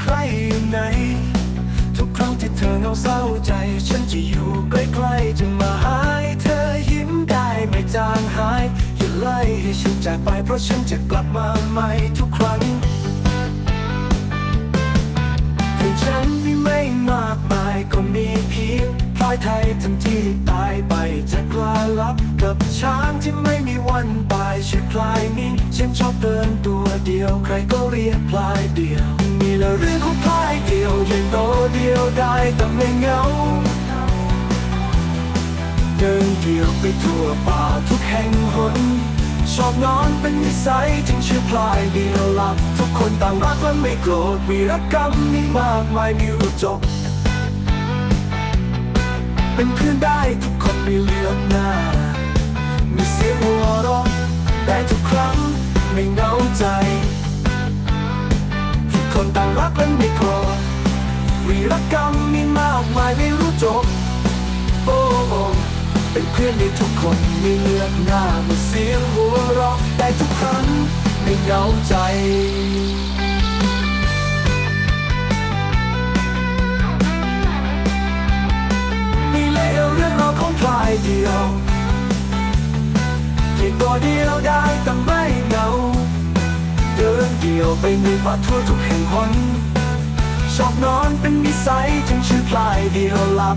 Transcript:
ใครอยู่ในทุกครั้งที่เราเศร้าใจ ฉันจะอยู่ใกล้ๆจะมาหายเธอยิ้มได้ไม่จางหาย อย่าไล่ให้ฉันจากไปเพราะฉันจะกลับมาใหม่ทุกครั้งถึงฉันมีไม่มากมายก็มีเพียงพลอยไทยทั้งที่ตายไปจะกลายลับกับช้างที่ไม่มีวันตายชื่อพลายนี้ฉันชอบเดินตัวเดียวใครก็เรียกพลายเดียว เรื่องของพายเดียวยืนโตเดียวได้แต่ไม่เงา เดินเดี่ยวไปทั่วป่าทุกแห่งหน ชอบนอนเป็นนิสัยจึงชื่อพลายเดียวหลับ ทุกคนต่างรักและไม่โกรธวีรกรรมนี่มากมายมีรู้จบ เป็นเพื่อนได้ทุกคนไม่เลือกหน้า มีเสียงหัวเรา คนต่างรักและไม่โกรธวีรกรรมมีมากมายไม่รู้จบ โอ้โอเป็นเพื่อนในทุกคนไม่เลือกหน้ามีเสียงหัวเราะได้ทุกครั้งไม่เหงาใจนี่เลยเอาเรื่องราวของพลายเดียวเพียงตัวเดียวได้แต่ไม่เหงา เดียวไปในป่าทั่วทุกแห่งหนชอบนอนเป็นนิสัยจึงชื่อพลายเดียวหลับ